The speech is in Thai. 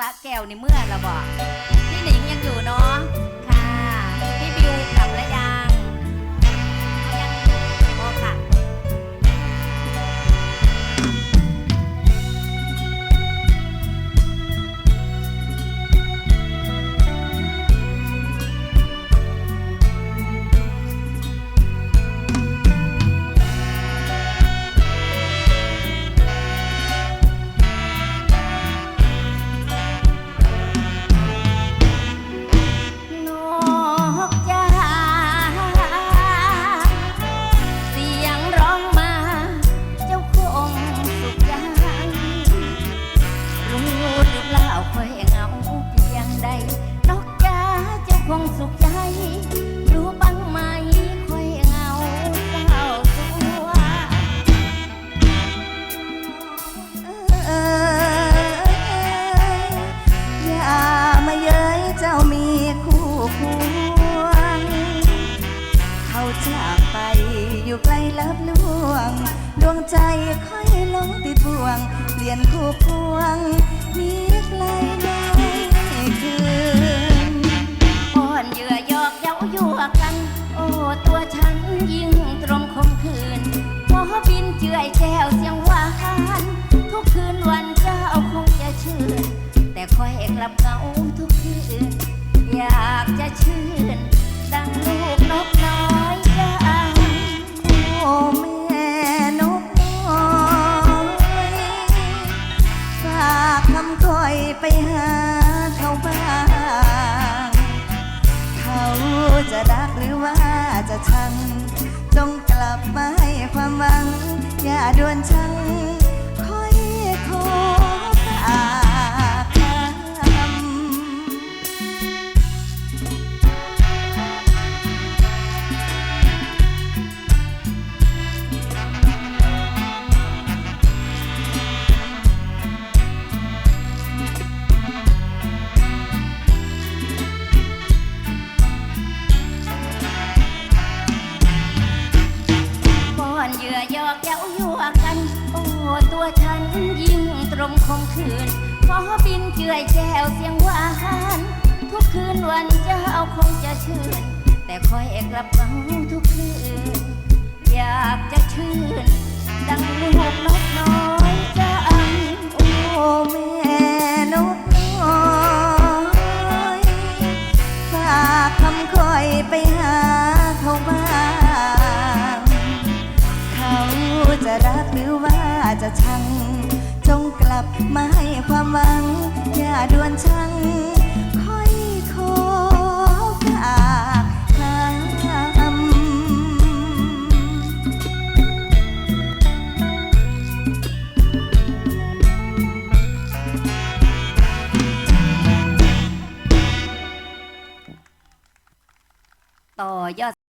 สะแก้วในเมื่อละบอกพี่หนิงยังอยู่เนาะ คู่วง เขาจากไปอยู่ไกลลับลวง ดวงใจค่อยลงติดบ่วง เปลี่ยนคู่ควงหนีไกลไม่คืนอ่อนเหยื่อยอกเย้ายั่วกัน โอ้ ตัวฉันยิ่งตรงคมคืนพอบินเจือยแก้วเสีย ชื่น ดังลูกนกน้อยจ้าโอ้แม่นกน้อยฝากคำคอยไปหาเขาบ้าง เขาจะรักหรือว่าจะชัง จงกลับมาให้ความหวัง อย่าด่วนชัง ทั่วกัน โอ้ตัวฉันยิ่งตรงคงคืนขอบินเจือยแก้วเสียงหวานทุกคืนวันเจ้าคงจะชื่น แต่คอยกลับเหงาทุกคืน จงกลับมาให้ความหวัง อย่าด่วนชังค่อยขอฝากคำต่อยอด